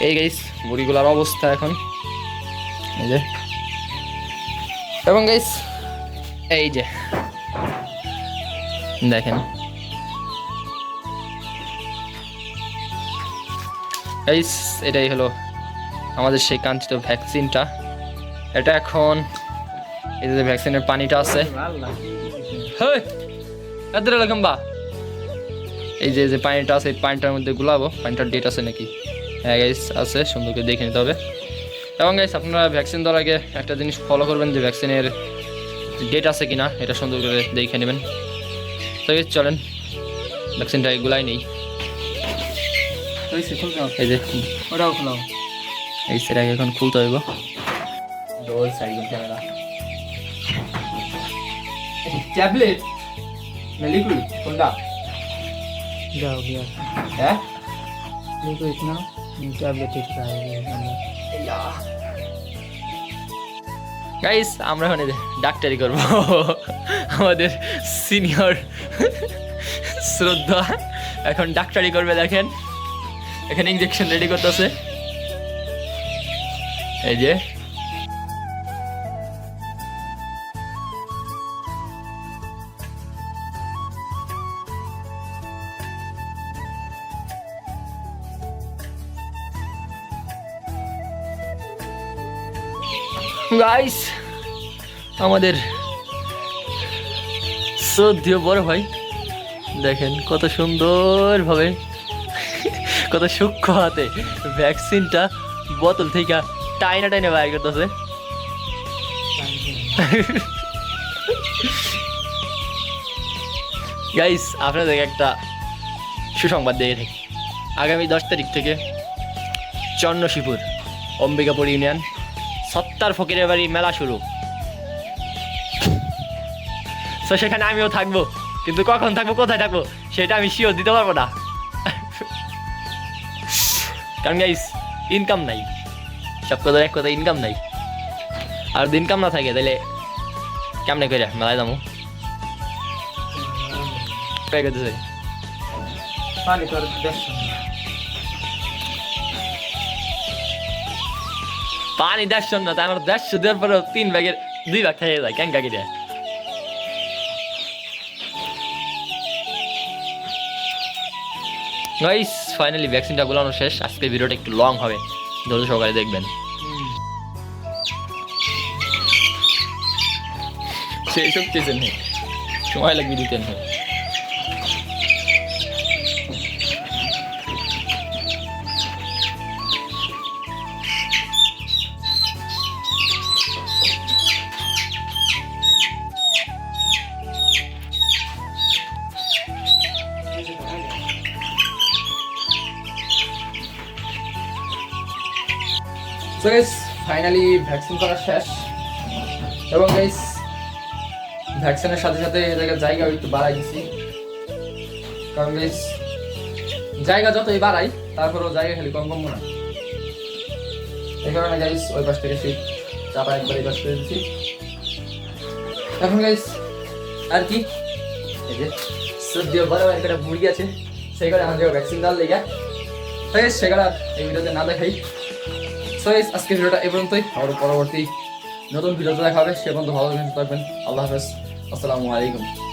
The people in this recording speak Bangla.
এই গাইস মুড়িগুলার অবস্থা এখন। এই যে। এবং গাইস এই যে। দেখেন। গাইস এটাই হলো আমাদের সেই কাঙ্ক্ষিত ভ্যাকসিনটা এটা এখন, এই যে ভ্যাকসিনের পানিটা আছে। এই যে যে পানিটা আছে, এই পানিটার মধ্যে গুলাবো। পানিটার ডেট আছে নাকি? হ্যাঁ গাইস আছে সুন্দর করে দেখে নিতে হবে। এবং গাইস আপনারা ভ্যাকসিন দেওয়ার আগে একটা জিনিস ফলো করবেন যে ভ্যাকসিনের ডেট আছে কি না এটা সুন্দর করে দেখে নেবেন। তো guys, চলেন ভ্যাকসিনটা এগুলাই নেই। এই যে ওটাও খোলাও। এই সেটাকে এখন খুলতে হইব। ডোল ক্যামেরা ট্যাবলেট? না লিকুইড কোনটা? যাও গিয়া হ্যাঁ? লিকুইড না? গাইস আমরা মানে ডাক্তারি করব। আমাদের সিনিয়র শ্রদ্ধা এখন ডাক্তারি করবে দেখেন। এখানে ইঞ্জেকশন রেডি করতেছে। এই যে গাইস আমাদের শ্রদ্ধীয় বড় ভাই, দেখেন কত সুন্দরভাবে, কত সূক্ষ্ম হাতে ভ্যাকসিনটা বোতল থেকে টাইনা টাইনে বাইর করতেছে। গাইস আপনাদের একটা সুসংবাদ দিয়ে থাকি। আগামী দশ তারিখ থেকে চন্নশিপুর অম্বিকাপুর ইউনিয়ন সত্তার ফকিরের বাড়ি মেলা শুরু। তো সেখানে আমিও থাকব। কিন্তু কখন থাকব কোথায় থাকব সেটা আমি শিওর দিতে পারব না। কারণ গাইস ইনকাম নাই। সব কথা এক কথা ইনকাম নাই। আর যদি ইনকাম না থাকে তাহলে কেমনে করে মেলায় যাব? পেয়ে পানি দেড়শো না তাই আমার দেড়শো দেওয়ার পরে তিন ব্যাগের দুই ব্যাগ থেকে যায় কাকি দেয় গাইস ফাইনালি ভ্যাকসিনটা গুলানো শেষ। আজকে ভিডিওটা একটু লং হবে, ধৈর্য সহকারে দেখবেন। সেই সব চেয়েছেন নেই। সময় লাগবে দিতেন হয় সো গাইস ফাইনালি ভ্যাকসিন করা শেষ। এবং গাইস ভ্যাকসিনের সাথে সাথে এই জায়গায় জায়গা একটু বাড়াই দিছি। কারণ গাইস জায়গা যতই বাড়াই, তারপরেও জায়গা খালি কম কম না। এই কারণে গাইস ওই পাশ থেকে সেই চাপা একবার এই পাশ করে দিচ্ছি এখন গাইস আর কি? এই যে সদ্য বড় বড় একটা মুরগি আছে, সেই করে আমাদের ভ্যাকসিন দেওয়ার লেগে। তাই সেগুলো এই ভিডিওতে না দেখাই। সো আজকের ভিডিওটা এই পর্যন্তই। আবার পরবর্তী নতুন ভিডিওতে দেখা হবে, সে পর্যন্ত ভালো থাকবেন। আল্লাহ হাফেজ। আসসালামু আলাইকুম।